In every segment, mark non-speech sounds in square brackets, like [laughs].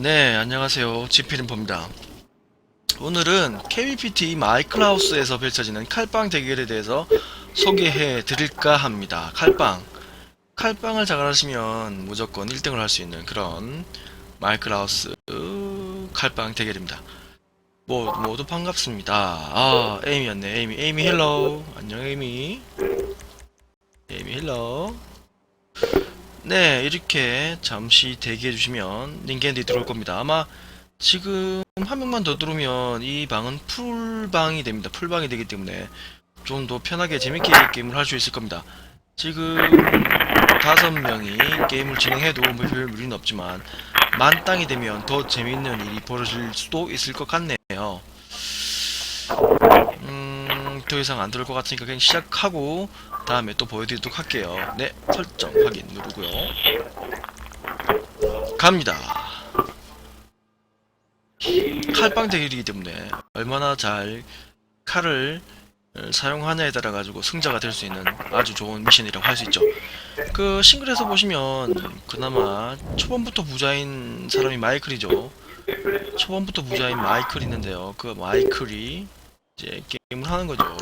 네, 안녕하세요. 지피린퍼입니다. 오늘은 KBPT 마이클하우스에서 펼쳐지는 칼빵 대결에 대해서 소개해 드릴까 합니다. 칼빵. 칼빵을 잘하시면 무조건 1등을 할 수 있는 그런 마이클하우스 칼빵 대결입니다. 뭐, 모두 반갑습니다. 아, 에이미였네. 에이미. 에이미 헬로. 안녕, 에이미. 에이미 헬로. 네, 이렇게 잠시 대기해 주시면 닌겐디 들어올 겁니다. 아마 지금 한 명만 더 들어오면 이 방은 풀방이 됩니다. 풀방이 되기 때문에 좀 더 편하게 재밌게 게임을 할 수 있을 겁니다. 지금 다섯 명이 게임을 진행해도 뭐별 무리는 없지만 만 땅이 되면 더 재밌는 일이 벌어질 수도 있을 것 같네요. 음, 더 이상 안 들을 것 같으니까 그냥 시작하고 다음에 또 보여드리도록 할게요. 네, 설정 확인 누르고요. 갑니다. 칼빵 대결이기 때문에 얼마나 잘 칼을 어, 사용하냐에 따라 가지고 승자가 될 수 있는 아주 좋은 미션이라고 할 수 있죠. 그 싱글에서 보시면 그나마 초반부터 부자인 사람이 마이클이죠. 초반부터 부자인 마이클이 있는데요. 그 마이클이 이제 게임을 하는 거죠.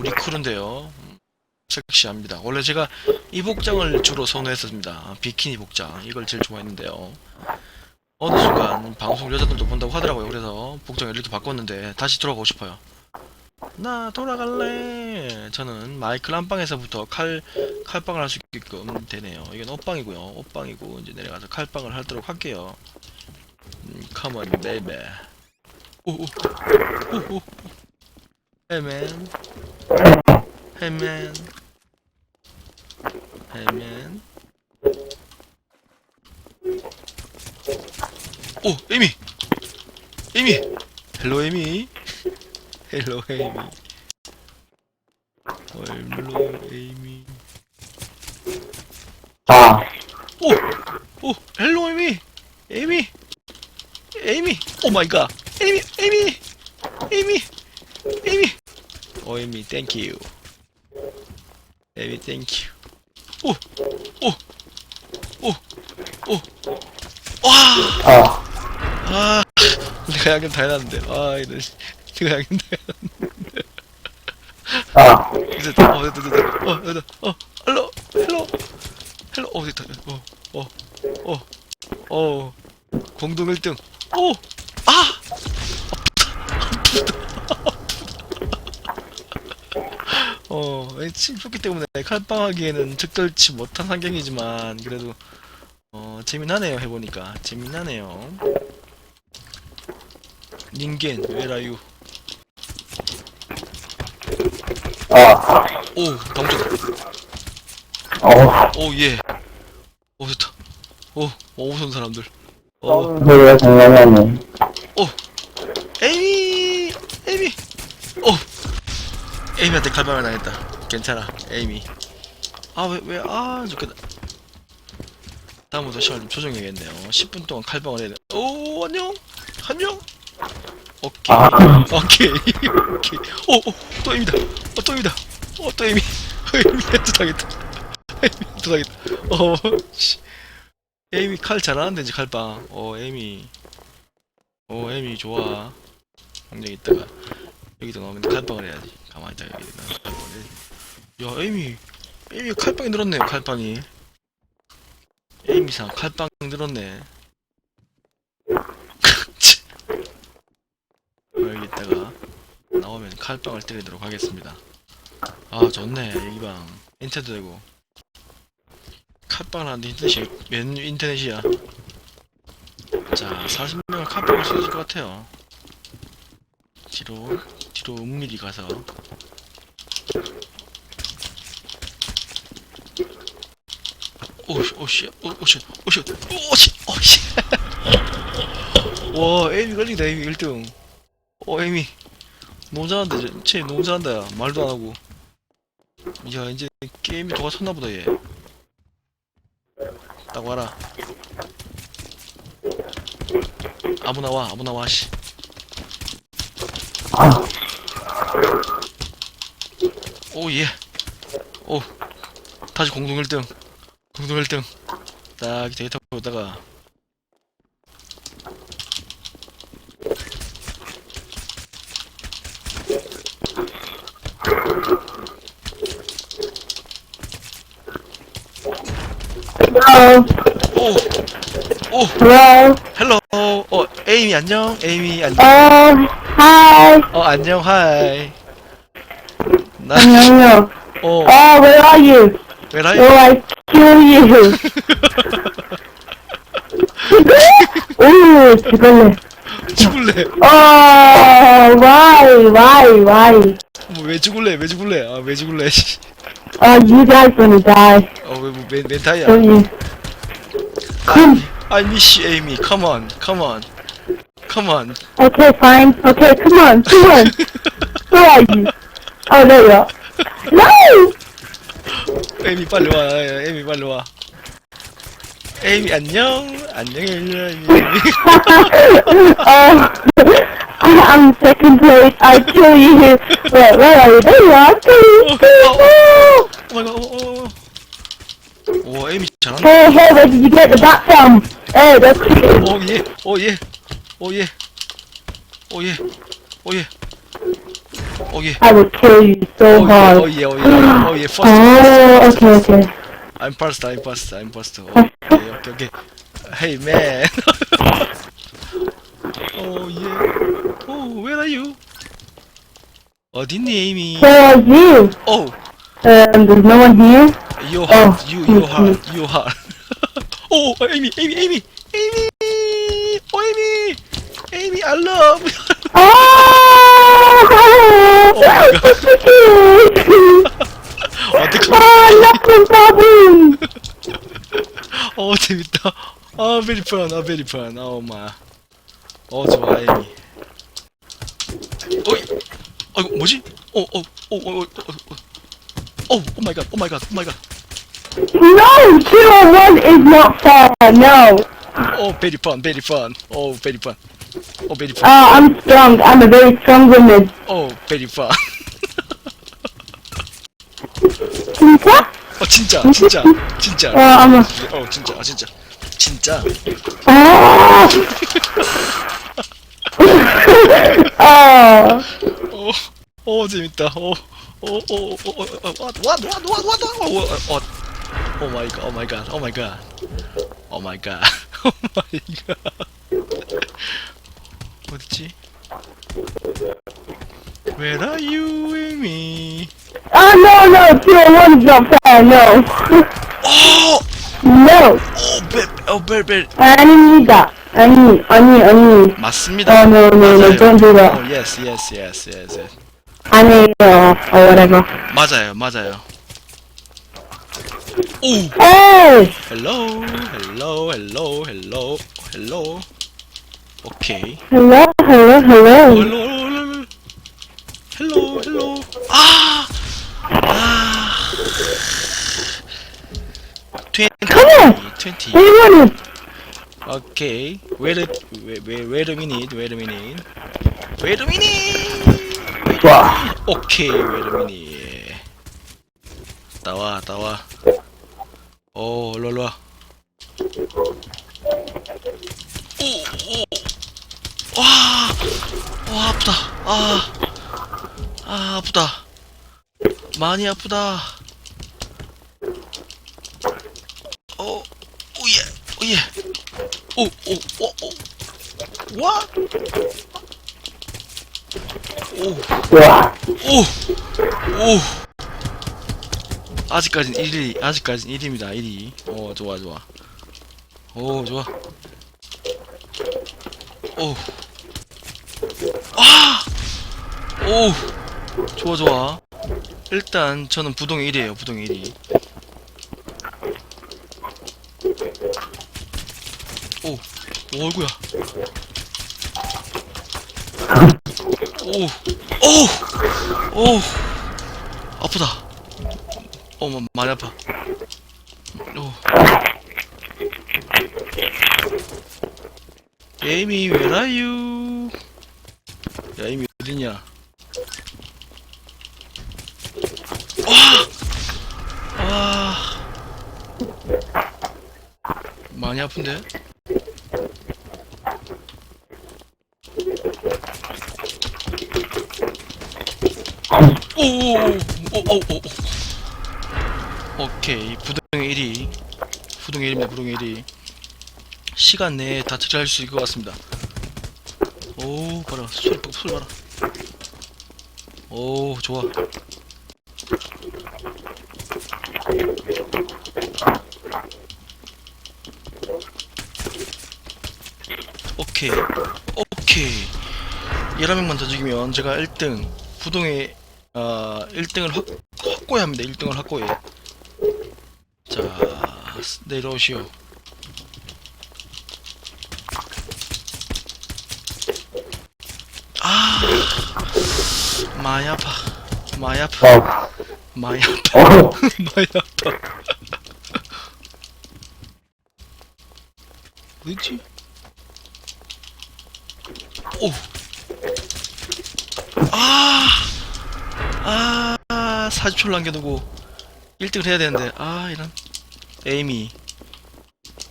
우리 크루인데요. 음, 섹시합니다. 원래 제가 이 복장을 주로 선호했었습니다. 비키니 복장. 이걸 제일 좋아했는데요. 어느 순간 방송 여자들도 본다고 하더라고요. 그래서 복장을 이렇게 바꿨는데 다시 돌아가고 싶어요. 나 돌아갈래. 저는 마이클 안방에서부터 칼 칼빵을 할 수 있게끔 되네요. 이건 옷방이고요. 옷방이고 이제 내려가서 칼빵을 하도록 할게요. 음, come on, baby. 오오 오오. Hey man. Hey man. Hey man. 오, 에이미. 에이미. 헬로 에이미. 헬로 에이미. 헬로 에이미. 아, 오, 오, 헬로 에이미. 에이미. 에이미. 오 마이 갓. 에이미, 에이미. 에이미. 에이미. 오 에이미, 땡큐. 에이미, 땡큐. 오, 오, 오, 오. 와. 아, 아, 내가 약간 다 해놨는데. 아, 이런. 씨. 내가 약간 다 해놨는데. 아, 됐다. 어, 됐다, 됐다. 어, 됐다. 어, 헬로, 헬로, 헬로. 어, 됐다. 어, 어, 어, 어. 공동 1등. 오! 아! 어, 침 쏟기 때문에 칼빵하기에는 적절치 못한 환경이지만, 그래도, 어, 재미나네요, 해보니까. 재미나네요. 닌겐, you? 아, 오, 당첨. 어, 오, 예. 오, 좋다. 오, 오, 우선 사람들. 어, 싸우는 소리가 장난이 오. 에이미! 에이미! 오! 에이미한테 칼빵을 당했다. 괜찮아, 에이미. 아, 왜, 왜, 아, 좋겠다. 다음부터 시간 좀 조정해야겠네요. 10분 동안 칼빵을 해야 돼. 오, 안녕! 안녕! 오케이. 아. 오케이. [laughs] 오케이. 오, 오, 또 에이미다. 어, 또 에이미다. 어, 또 에이미. [laughs] 에이미한테 당했다. [laughs] 에이미한테 당했다. 어, 씨. 에이미 칼 잘하는데, 이제 칼빵. 어, 에이미. 어, 에이미 좋아. 여기 있다가, 여기도 나오면 칼빵을 해야지. 가만히 있다가 여기다 칼빵을 해. 야, 에이미. 에이미 칼빵이 늘었네요, 칼빵이. 에이미상 칼빵 늘었네. 어, [laughs] 여기 있다가, 나오면 칼빵을 때리도록 하겠습니다. 아, 좋네, 이 방. 인터넷도 되고. 칼빵을 하는데 인터넷이, 몇 인터넷이야? 자, 40명을 카피할 수 있을 것 같아요. 뒤로, 뒤로 은밀히 가서. 오씨, 오씨, 오씨, 오씨, 오씨, 오씨. 와, 에이미 걸린다, 에이미 1등. 어, 에이미. 너무 잘한다, 쟤 너무 잘한다, 야. 말도 안 하고. 야, 이제 게임이 돌아섰나보다, 얘. 딱 와라. 아무나 와, 아무나 와, 씨. 아, 오, 예. 오. 다시 공동 1등. 공동 1등. 딱 데이터 보다가 Hello. 오! 오! Hello. 헬로! 어, 에이미 안녕? 에이미 안녕? Oh, hi. 어, 안녕, 하이. 나, 안녕요. 어, Oh, where are you? Are Will you? I kill you? 오, 죽을래. 죽을래? Oh, why, why, why? 뭐, 왜 죽을래? 왜 죽을래? 아, 왜 죽을래? 씨. Oh, you guys gonna die. 어, 왜, 뭐, 멘, 멘타이야? Kill you. Come. I miss you, Amy. Come on, come on. Come on. Okay, fine. Okay, come on, come on. Where are you? Oh, there you are. No! 에이미 빨리 와. 에이미 빨리 와. 에이미 안녕. 안녕 oh, I'm second place. I kill you. Where, where are you? There you are. Kill you, you. 오 에이미 잘한다. Hey, hey, where did you get the bat from? Hey, that's 오 예. 오 예. 오 예. 오 예. 오 예. Oh yeah. I will kill you so oh, hard. Yeah, oh yeah, oh yeah, [gasps] oh yeah. First, oh, first, okay, first. okay. I'm pasta, I'm pasta, I'm pasta. Okay, oh, okay, okay. Hey man. [laughs] oh yeah. Oh, where are you? 어딨니, Amy? Where are you? Oh. Um, there's no one here. Your heart, oh, you, your heart, your heart. [laughs] oh, Amy, Amy, Amy, Amy. Oh, Amy, Amy, I love. [laughs] oh. 어떻게 나쁜 바보 어 재밌다 아 베리프란 아 베리프란 아 엄마 어 좋아 에미 어이 아이 뭐지 어어어어어어어 마이 갓오 마이 갓오 마이 갓 No, 201 is not fair. No. Oh, very fun, very fun. Oh, very fun. 어, very fun. Uh, I'm strong. I'm a very strong woman. 어, very fun. 진짜? 어, 진짜, 진짜, 진짜. 어, a. 어 진짜 아 진짜 진짜 Oh. oh. 어, 어 재밌다 어 어 어 어어왓왓왓왓왓왓왓왓 오 마이 갓, 오 마이 갓, 오 마이 갓, 오 마이 갓, 오 마이 갓. 어딨지? Where are you, Amy? Oh no no, two on one is not fair. No. 어, no. 어, 벨, 어, 벨, 벨. 아닙니다. 아니 아니 아니. 맞습니다. Oh no no no, 맞아요. don't do that. 어, yes, yes, yes, yes, yes. 아니에요. Or whatever. 맞아요, 맞아요. 오. Hey. 헬 로 헬로 헬로 헬로 헬로 오케이 Hello hello hello. 헬로 헬로 헬로 헬로 아! 아! 20 Come on. 20 What do you want? 오케이 wait a wait, wait, wait a minute wait a minute wait a minute 와. 오케이 wait a minute 나와 나와 오 일로 일로 와 와, 와, 아프다. 아, 아, 아프다. 많이 아프다. 어, 오예, 오예. 오, 오, 오, 오. 와? 오, 와. 오, 오. 아직까진 1위, 아직까진 1위입니다, 1위. 오, 좋아, 좋아. 오, 좋아. 오. 아! 오! 좋아, 좋아. 일단, 저는 부동 1위에요, 부동 1위. 오, 오, 어이구야. 오, 오! 오! 아프다. 어, 마- 많이 아파. 오. 에이미, where are you? 야, 에이미 어디냐? 와! 와! 많이 아픈데? 오오오오오오 오케이 부동의 1위 부동의 1위입니다 부동의 1위 시간 내에 다 처리할 수 있을 것 같습니다. 오 봐라. 소리 봐라. 오 좋아. 오케이. 오케이. 11명만 더 죽이면 제가 1등 부동의 어, 1등을 확, 확고히 합니다. 1등을 확고히 자 내려오시오 아 많이 아파 많이 아파 어, [laughs] 많이 아파 어, 많이 아파 어딨지? 오! 아! 아, 40초를 남겨두고 1등을 해야 되는데, 아, 이런. 에이미.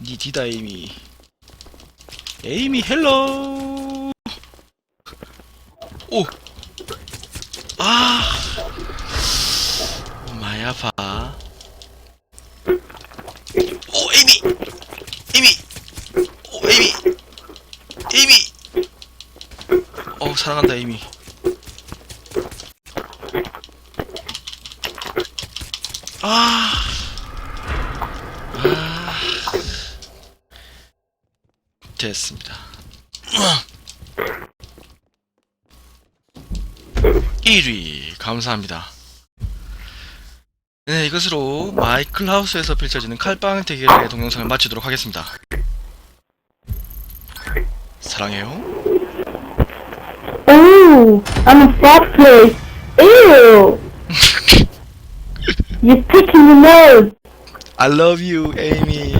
니 디다, 에이미. 에이미, 헬로! 오! 아! 많이 아파. 오, 에이미! 에이미! 오, 에이미! 에이미! 어, 사랑한다, 에이미. 아. 아. 됐습니다. 1위 감사합니다. 네, 이것으로 마이클 하우스에서 펼쳐지는 칼빵 대결의 동영상을 마치도록 하겠습니다. 사랑해요. Ooh, I'm in that place. Ew! You're picking the nose. I love you, Amy.